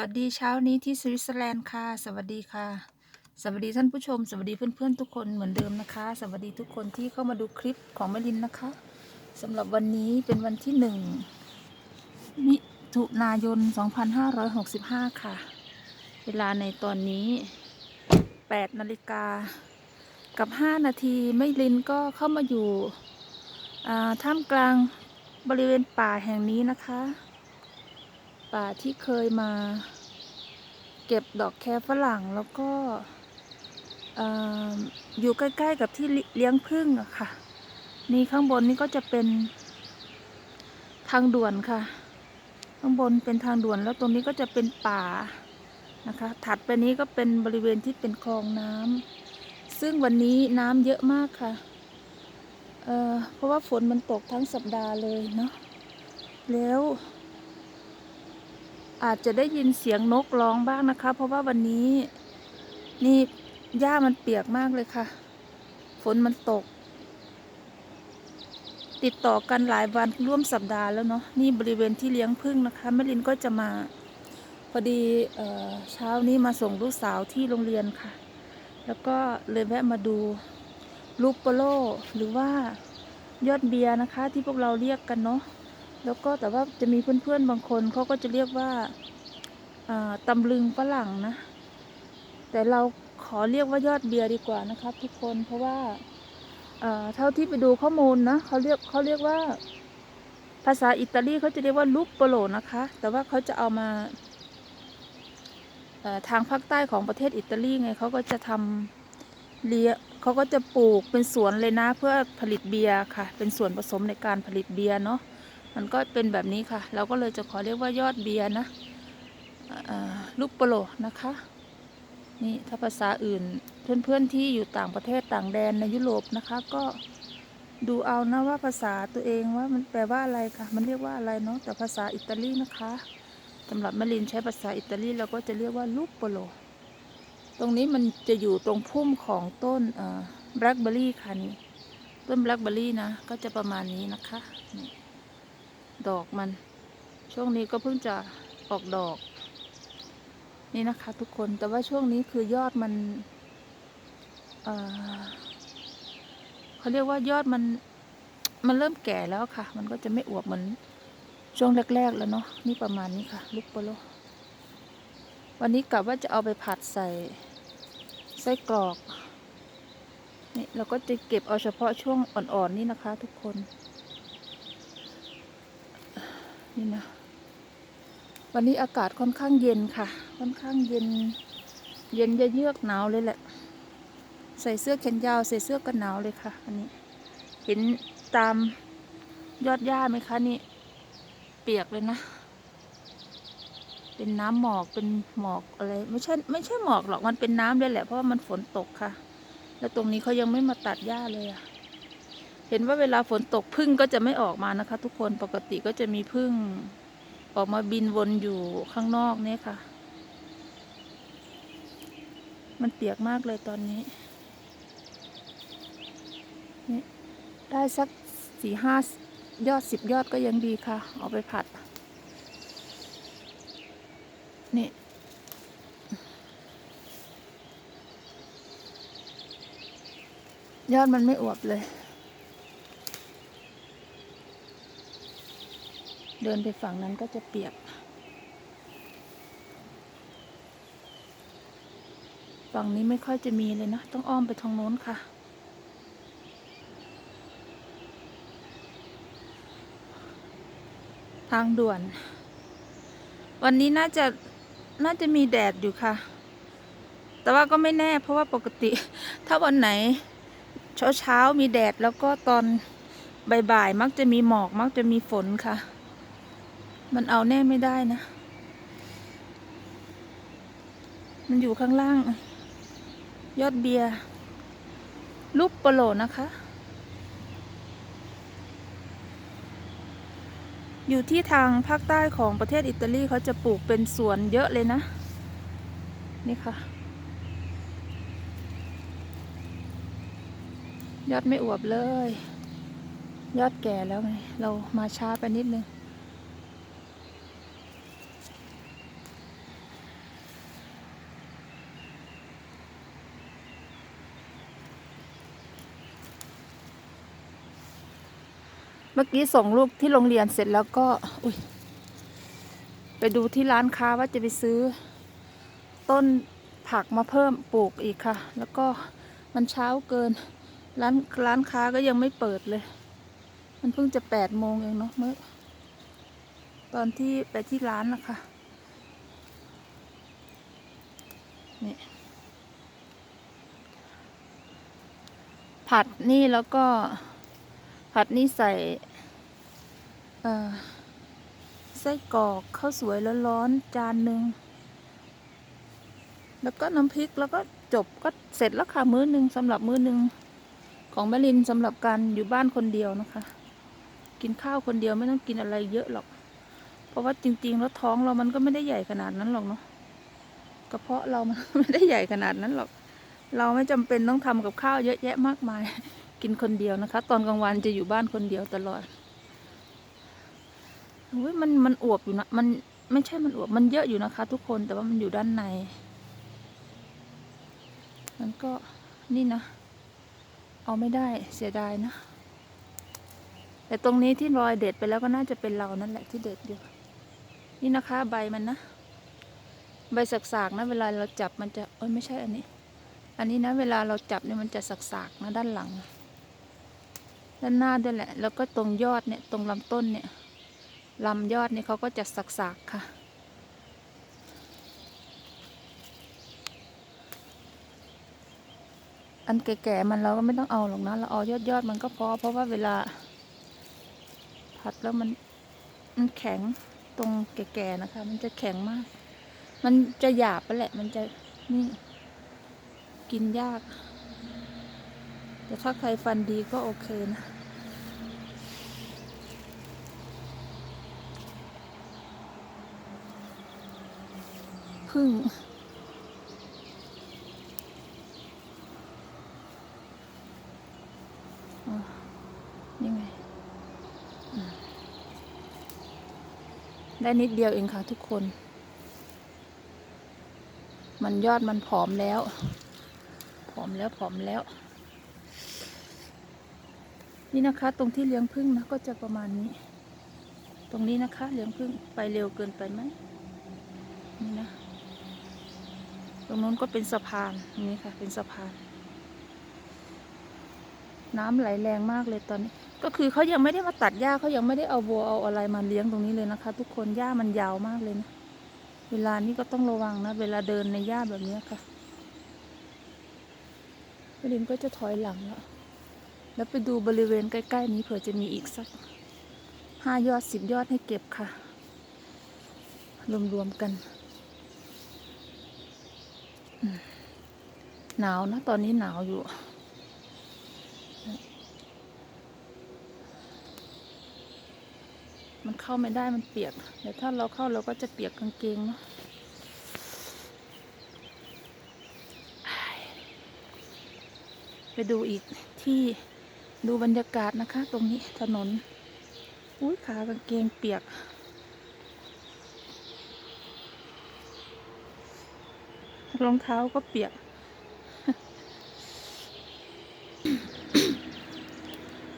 วัสดีเช้านี้ที่สวิตเซอร์แลนด์ค่ะ สวัสดีค่ะ สวัสดีท่านผู้ชม สวัสดีเพื่อนๆทุกคนเหมือนเดิมนะคะ สวัสดีทุกคนที่เข้ามาดูคลิปของแมลินนะคะสำหรับวันนี้เป็นวันที่หนึ่งมิถุนายน 2565 ค่ะ เวลาในตอนนี้ 8 นาฬิกากับ 5 นาทีไม่ลินก็เข้ามาอยู่ท่ามกลางบริเวณป่าแห่งนี้นะคะ ป่าที่เคยมา เก็บดอกแคฝรั่งแล้วก็ออยู่ใกล้ๆกับที่เลี้ยงผึ้งอะค่ะ นี่ข้างบนนี่ก็จะเป็นทางด่วนค่ะ ข้างบนเป็นทางด่วนแล้วตรงนี้ก็จะเป็นป่านะคะ ถัดไปนี้ก็เป็นบริเวณที่เป็นคลองน้ำซึ่งวันนี้น้ำเยอะมากค่ะเเพราะว่าฝนมันตกทั้งสัปดาห์เลยเนาะแล้ว อาจจะได้ยินเสียงนกร้องบ้างนะคะ เพราะว่าวันนี้นี่หญ้ามันเปียกมากเลยค่ะ ฝนมันตก ติดต่อกันหลายวันร่วมสัปดาห์แล้วเนาะนี่บริเวณที่เลี้ยงผึ้งนะคะแม่ลินก็จะมา พอดีเออเช้านี้มาส่งลูกสาวที่โรงเรียนค่ะ แล้วก็เลยแวะมาดูลูกโปโลหรือว่ายอดเบียร์นะคะ ที่พวกเราเรียกกันเนาะ แล้วก็แต่ว่าจะมีเพื่อนๆบางคนเขาก็จะเรียกว่าตำลึงฝรั่งนะ แต่เราขอเรียกว่ายอดเบียร์ดีกว่านะครับ ทุกคนเพราะว่าเท่าที่ไปดูข้อมูลนะเขาเรียกเขาเรียกว่า ภาษาอิตาลีเขาจะเรียกว่าลูกโปโลนะคะ แต่ว่าเขาจะเอามาทางภาคใต้ของประเทศอิตาลีไงเขาก็จะทำเลี้ยเขาก็จะปลูกเป็นสวนเลยนะเพื่อผลิตเบียร์ค่ะ เป็นส่วนผสมในการผลิตเบียร์เนาะ มันก็เป็นแบบนี้ค่ะ เราก็เลยจะขอเรียกว่ายอดเบียร์นะลูกโปโลนะคะ นี่ถ้าภาษาอื่นเพื่อนๆที่อยู่ต่างประเทศต่างแดนในยุโรปนะคะ ก็ดูเอานะว่าภาษาตัวเองว่ามันแปลว่าอะไรค่ะ มันเรียกว่าอะไรเนาะแต่ภาษาอิตาลีนะคะสำหรับมะลินใช้ภาษาอิตาลีเราก็จะเรียกว่าลูกโปโล ตรงนี้มันจะอยู่ตรงพุ่มของต้นแบล็คเบอร์รี่ค่ะนี่ต้นแบล็คเบอร์รี่นะก็จะประมาณนี้นะคะนี่ ดอกมัน ช่วงนี้ก็เพิ่งจะออกดอก นี่นะคะ ทุกคนแต่ว่าช่วงนี้คือยอดมันเเขาเรียกว่ายอดมัน มันเริ่มแก่แล้วค่ะ มันก็จะไม่อวบเหมือนช่วงแรก ๆ แล้วเนาะนี่ประมาณนี้ค่ะ ลูกโปโลวันนี้กะว่าจะเอาไปผัดใส่ไส้กรอกนี่เราก็จะเก็บเอาเฉพาะช่วงอ่อนๆนี่นะคะ ทุกคน นี่นะ วันนี้อากาศค่อนข้างเย็นค่ะ ค่อนข้างเย็น เย็นเยือกหนาวเลยแหละ ใส่เสื้อแขนยาว ใส่เสื้อกันหนาวเลยค่ะ อันนี้ เห็นตามยอดหญ้าไหมคะนี่ เปียกเลยนะ เป็นน้ำหมอก เป็นหมอกอะไร ไม่ใช่ ไม่ใช่หมอกหรอก มันเป็นน้ำเลยแหละ เพราะว่ามันฝนตกค่ะ แล้วตรงนี้เขายังไม่มาตัดหญ้าเลยอะ เห็นว่าเวลาฝนตกพึ่งก็จะไม่ออกมานะคะ ทุกคนปกติก็จะมีพึ่งออกมาบินวนอยู่ข้างนอกเนี่ยค่ะ มันเปียกมากเลยตอนนี้นี่ได้สักสี่ห้ายอดสิบยอดก็ยังดีค่ะ เอาไปผัด นี่ยอดมันไม่อวบเลย เดินไปฝั่งนั้นก็จะเปียก ฝั่งนี้ไม่ค่อยจะมีเลยนะ ต้องอ้อมไปทางโน้นค่ะ ทางด่วน วันนี้น่าจะน่าจะมีแดดอยู่ค่ะ แต่ว่าก็ไม่แน่เพราะว่าปกติ ถ้าวันไหน เช้าเช้าๆมีแดดแล้วก็ตอนบ่ายๆมักจะมีหมอกมักจะมีฝนค่ะ มันเอาแน่ไม่ได้นะ มันอยู่ข้างล่าง ยอดเบียร์ลูกโปโลนะคะ อยู่ที่ทางภาคใต้ของประเทศอิตาลีเขาจะปลูกเป็นสวนเยอะเลยนะ นี่ค่ะ ยอดไม่อวบเลย ยอดแก่แล้วไง เรามาช้าไปนิดนึง เมื่อกี้ส่งลูกที่โรงเรียนเสร็จแล้วก็ อุยไปดูที่ร้านค้าว่าจะไปซื้อ ต้นผักมาเพิ่มปลูกอีกค่ะ แล้วก็มันเช้าเกิน ร้านร้านค้าก็ยังไม่เปิดเลย มันเพิ่งจะแปดโมงเองเนาะเมื่อ ตอนที่ไปที่ร้านนะคะนี่ผัดนี่แล้วก็ ผัดนี่ใส่ไส้กรอกข้าวสวยร้อนๆจานหนึ่งแล้วก็น้ำพริกแล้วก็จบก็เสร็จแล้วค่ะมื้อหนึ่งสำหรับมื้อหนึ่งของแม่ลินสำหรับการอยู่บ้านคนเดียวนะคะ กินข้าวคนเดียวไม่ต้องกินอะไรเยอะหรอก เพราะว่าจริง ๆ แล้วท้องเรามันก็ไม่ได้ใหญ่ขนาดนั้นหรอกเนาะกระเพาะเรามันไม่ได้ใหญ่ขนาดนั้นหรอก เราไม่จำเป็นต้องทำกับข้าวเยอะแยะมากมาย กินคนเดียวนะคะ ตอนกลางวันจะอยู่บ้านคนเดียวตลอดอุ้ยมันมันอวบอยู่นะมันไม่ใช่มันอวบมันเยอะอยู่นะคะ ทุกคนแต่ว่ามันอยู่ด้านในมันก็นี่นะ เอาไม่ได้เสียดายนะ แต่ตรงนี้ที่รอยเด็ดไปแล้วก็น่าจะเป็นเรานั่นแหละที่เด็ดอยู่นี่นะคะใบมันนะ ใบสักๆนะเวลาเราจับมันจะเอ้ยไม่ใช่อันนี้ อันนี้นะ เวลาเราจับเนี่ยมันจะสักๆนะด้านหลัง ด้านหน้าด้วยแหละ แล้วก็ตรงยอดเนี่ยตรงลำต้นเนี่ยลำยอดนี่เขาก็จะสักๆค่ะ อันแก่ๆมันเราก็ไม่ต้องเอาหรอกนะเราเอายอดๆมันก็พอเพราะว่าเวลาผัดแล้วมันมันแข็งตรงแก่ๆนะคะ มันจะแข็งมาก มันจะหยาบไปแหละ มันจะนี่กินยาก แต่ถ้าใครฟันดีก็โอเคนะพึ่งนี่ไง ได้นิดเดียวเองค่ะทุกคน มันยอดมันผอมแล้ว ผอมแล้วผอมแล้ว นี่นะคะ ตรงที่เลี้ยงพึ่งนะก็จะประมาณนี้ ตรงนี้นะคะ เลี้ยงพึ่งไปเร็วเกินไปไหมนี่นะ ตรงนู้นก็เป็นสะพานนี่ค่ะ เป็นสะพาน น้ำไหลแรงมากเลยตอนนี้ ก็คือเขายังไม่ได้มาตัดหญ้าเขายังไม่ได้เอาวัวเอาอะไรมาเลี้ยงตรงนี้เลยนะคะ ทุกคนหญ้ามันยาวมากเลยนะเวลานี้ก็ต้องระวังนะ เวลาเดินในหญ้าแบบนี้ค่ะลินก็จะถอยหลังแล้ว แล้วไปดูบริเวณใกล้ ๆ นี้เผื่อจะมีอีกสักห้ายอดสิบยอดให้เก็บค่ะ รวม ๆ กัน หนาวนะ ตอนนี้หนาวอยู่ มันเข้าไม่ได้มันเปียกเดี๋ยวถ้าเราเข้าเราก็จะเปียกกางเกงเนาะไปดูอีกที่ ดูบรรยากาศนะคะ ตรงนี้ถนน อุ้ยขากางเกงเปียก รองเท้าก็เปียก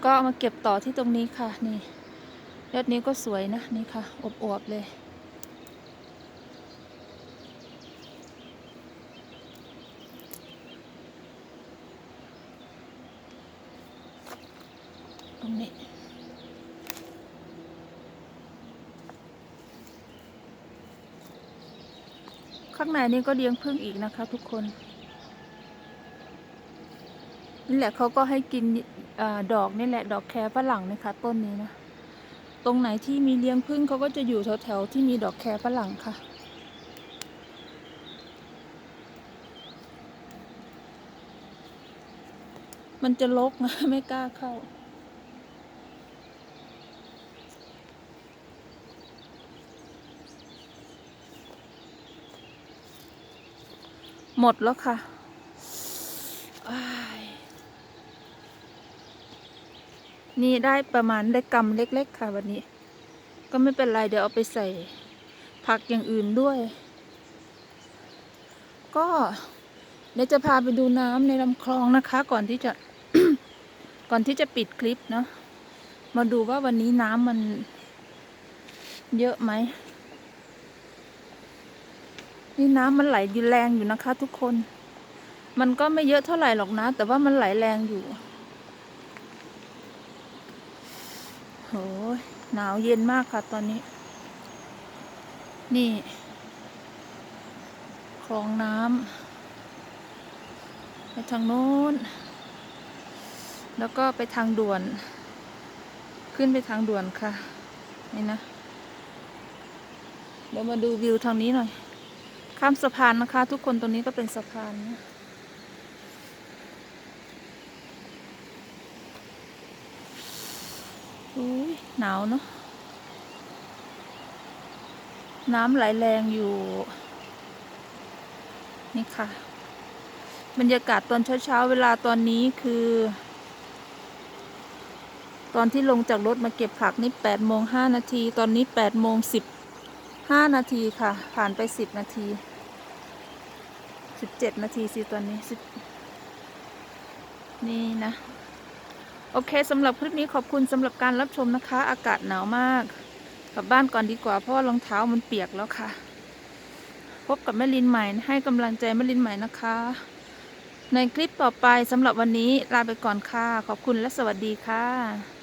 ก็มาเก็บต่อที่ตรงนี้ค่ะ นี่ยอดนี้ก็สวยนะ นี่ค่ะ อบอวบเลย รงนี้ ข้างในนี่ก็เลี้ยงพึ่งอีกนะคะ ทุกคน นี่แหละเขาก็ให้กินอดอกนี่แหละ ดอกแครฝรั่งนะคะ ต้นนี้นะ ตรงไหนที่มีเลี้ยงพึ่งเขาก็จะอยู่แถวๆที่มีดอกแครฝรั่งค่ะมันจะลกนะไม่กล้าเข้า หมดแล้วค่ะอ้ายนี่ได้ประมาณได้กำเล็ก ๆ ค่ะวันนี้ ก็ไม่เป็นไร เดี๋ยวเอาไปใส่ ผักอย่างอื่นด้วย ก็เดี๋ยวจะพาไปดูน้ำในลำคลองนะคะ ก่อนที่จะ ก่อนที่จะปิดคลิปเนาะมาดูว่าวันนี้น้ำมันเยอะไหม นี่น้ำมันไหลอยู่แรงอยู่นะคะ ทุกคน มันก็ไม่เยอะเท่าไหร่หรอกนะ แต่ว่ามันไหลแรงอยู่โหยหนาวเย็นมากค่ะตอนนี้ นี่คลองน้ำไปทางโน้น แล้วก็ไปทางด่วน ขึ้นไปทางด่วนค่ะ นี่นะ เดี๋ยวมาดูวิวทางนี้หน่อย ข้ามสะพานนะคะ ทุกคนตรงนี้ก็เป็นสะพานนะอุ้ยหนาวเนาะน้ำไหลแรงอยู่ นี่ค่ะ บรรยากาศตอนเช้าๆ เวลาตอนนี้คือ ตอนที่ลงจากรถมาเก็บผักนี่แปดโมงห้านาที ตอนนี้แปดโมงสิบ ห้านาทีค่ะ ผ่านไปสิบนาทีสิบเจ็ดนาทีสิตอนนี้สิบนี่นะ โอเคสำหรับคลิปนี้ขอบคุณสำหรับการรับชมนะคะ อากาศหนาวมาก กลับบ้านก่อนดีกว่า เพราะว่ารองเท้ามันเปียกแล้วค่ะ พบกับแม่ลินใหม่ ให้กำลังใจแม่ลินใหม่นะคะ ในคลิปต่อไปสำหรับวันนี้ลาไปก่อนค่ะ ขอบคุณและสวัสดีค่ะ